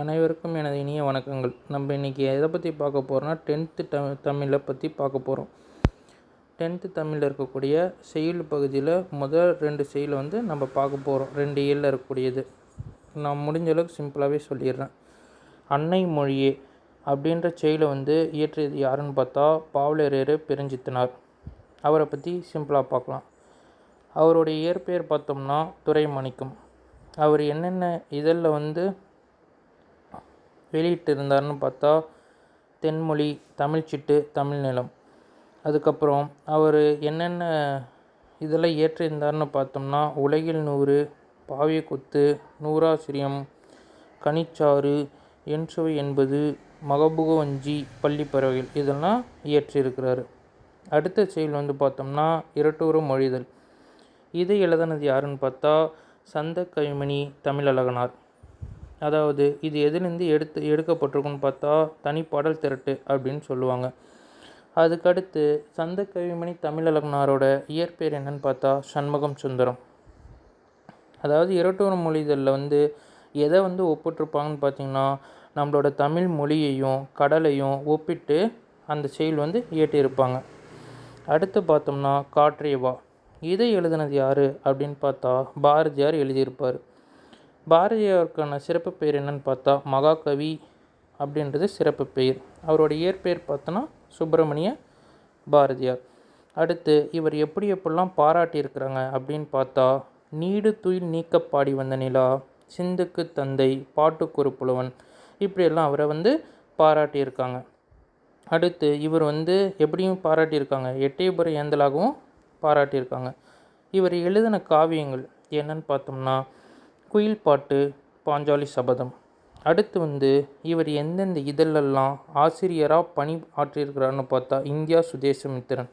அனைவருக்கும் எனது இனிய வணக்கங்கள். நம்ம இன்றைக்கி எதை பற்றி பார்க்க போகிறோம்னா டென்த்து ட தமிழை பற்றி பார்க்க போகிறோம் டென்த்து தமிழில் இருக்கக்கூடிய செயல் பகுதியில் முதல் ரெண்டு செயல் வந்து நம்ம பார்க்க போகிறோம் ரெண்டு இயலில் இருக்கக்கூடியது. நான் முடிஞ்ச அளவுக்கு சிம்பிளாகவே சொல்லிடுறேன். அன்னை மொழியே அப்படின்ற செயலை வந்து இயற்றியது யாருன்னு பார்த்தா பாவலரேறு பெருஞ்சித்தனார். அவரை பற்றி சிம்பிளாக பார்க்கலாம். அவருடைய இயற்பெயர் பார்த்தோம்னா துரைமாணிக்கம். அவர் என்னென்ன இதழில் வந்து வெளியிட்டிருந்தார்னு பார்த்தா தென்மொழி தமிழ்ச்சிட்டு தமிழ் நிலம். அதுக்கப்புறம் அவர் என்னென்ன இதெல்லாம் இயற்றியிருந்தார்னு பார்த்தோம்னா உலகில் நூறு பாவியக்குத்து நூறாசிரியம் கனிச்சாறு என்சுவை என்பது மகபுகவஞ்சி பள்ளிப்பறவைகள் இதெல்லாம் இயற்றியிருக்கிறாரு அடுத்த செயல் வந்து பார்த்தோம்னா இரட்டூறு மொழிதல். இதை எழுதினது யாருன்னு பார்த்தா சந்த கைமணி தமிழழகனார். அதாவது இது எதுலேருந்து எடுத்து எடுக்கப்பட்டிருக்குன்னு பார்த்தா தனிப்பாடல் திரட்டு அப்படின்னு சொல்லுவாங்க. அதுக்கடுத்து சந்த கவிமணி தமிழழகனாரோட இயற்பெயர் என்னன்னு பார்த்தா சண்முகம் சுந்தரம். அதாவது இரட்டூர் மொழிதலில் வந்து எதை வந்து ஒப்பிட்டிருப்பாங்கன்னு பார்த்தீங்கன்னா நம்மளோட தமிழ் மொழியையும் கடலையும் ஒப்பிட்டு அந்த செயல் வந்து இயற்றியிருப்பாங்க. அடுத்து பார்த்தோம்னா காற்றேவா இதை எழுதினது யார் அப்படின்னு பார்த்தா பாரதியார் எழுதியிருப்பார். பாரதியாருக்கான சிறப்பு பெயர் என்னன்னு பார்த்தா மகாகவி அப்படின்றது சிறப்பு பெயர். அவரோட இயற்பெயர் பார்த்தோன்னா சுப்பிரமணிய பாரதியார். அடுத்து இவர் எப்படி எப்படிலாம் பாராட்டியிருக்கிறாங்க அப்படின்னு பார்த்தா நீடு துயில் நீக்க பாடி வந்த நிலா சிந்துக்கு தந்தை பாட்டுக்குறு புலவன் இப்படியெல்லாம் அவரை வந்து பாராட்டியிருக்காங்க அடுத்து இவர் வந்து எப்படியும் பாராட்டியிருக்காங்க எட்டயபுர ஏந்தலாகவும் பாராட்டியிருக்காங்க இவர் எழுதின காவியங்கள் என்னன்னு பார்த்தோம்னா குயில் பாட்டு பாஞ்சாலி சபதம். அடுத்து வந்து இவர் எந்தெந்த இதழெல்லாம் ஆசிரியராக பணி ஆற்றியிருக்கிறாருன்னு பார்த்தா இந்தியா சுதேசமித்திரன்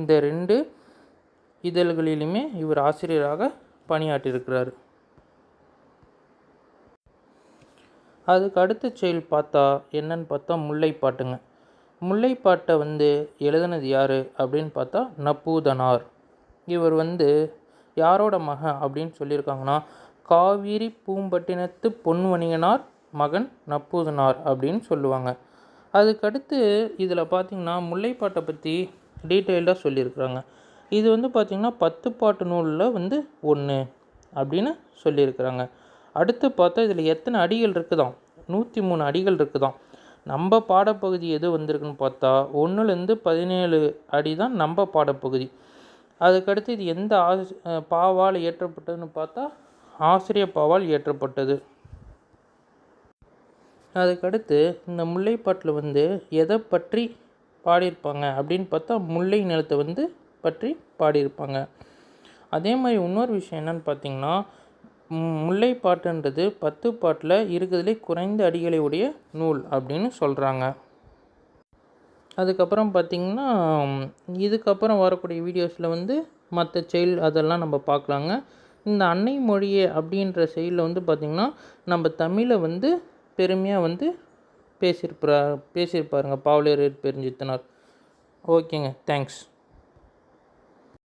இந்த ரெண்டு இதழ்களிலுமே இவர் ஆசிரியராக பணியாற்றியிருக்கிறார். அதுக்கு அடுத்த செயல் பார்த்தா என்னன்னு பார்த்தா முல்லைப்பாட்டுங்க முல்லைப்பாட்டை வந்து எழுதுனது யார் அப்படின்னு பார்த்தா நப்பூதனார். இவர் வந்து யாரோட மகன் அப்படின்னு சொல்லியிருக்காங்கன்னா காவிரி பூம்பட்டினத்து பொன்வணிகனார் மகன் நப்பூதனார் அப்படின்னு சொல்லுவாங்க. அதுக்கடுத்து இதில் பார்த்திங்கன்னா முல்லைப்பாட்டை பற்றி டீட்டெயில்டாக சொல்லியிருக்கிறாங்க. இது வந்து பார்த்திங்கன்னா பத்து பாட்டு நூலில் வந்து ஒன்று அப்படின்னு சொல்லியிருக்கிறாங்க. அடுத்து பார்த்தா இதில் எத்தனை அடிகள் இருக்குதான் நூற்றி மூணு அடிகள் இருக்குதான் நம்ம பாடப்பகுதி எது வந்திருக்குன்னு பார்த்தா ஒன்றுலேருந்து பதினேழு அடி தான் நம்ம பாடப்பகுதி. அதுக்கடுத்து இது எந்த ஆசி பாவால் இயற்றப்பட்டதுன்னு பார்த்தா ஆசிரியப்பாவால் இயற்றப்பட்டது. அதுக்கடுத்து இந்த முல்லைப்பாட்டில் வந்து எதை பற்றி பாடியிருப்பாங்க அப்படின்னு பார்த்தா முல்லை நிலத்தை வந்து பற்றி பாடியிருப்பாங்க. அதே மாதிரி இன்னொரு விஷயம் என்னன்னு பார்த்தீங்கன்னா முல்லைப்பாட்டுன்றது பத்து பாட்டில் இருக்கிறதுலே குறைந்த அடிகளை உடைய நூல் அப்படின்னு சொல்கிறாங்க அதுக்கப்புறம் பார்த்திங்கன்னா இதுக்கப்புறம் வரக்கூடிய வீடியோஸில் வந்து மற்ற செயல் அதெல்லாம் நம்ம பார்க்கலாங்க. இந்த அன்னை மொழியே அப்படின்ற செயலில் வந்து பார்த்திங்கன்னா நம்ம தமிழை வந்து பெருமையாக வந்து பேசியிருப்பா பேசியிருப்பாருங்க. பாவலர் பெருஞ்சித்தனார். ஓகேங்க. தேங்க்ஸ்.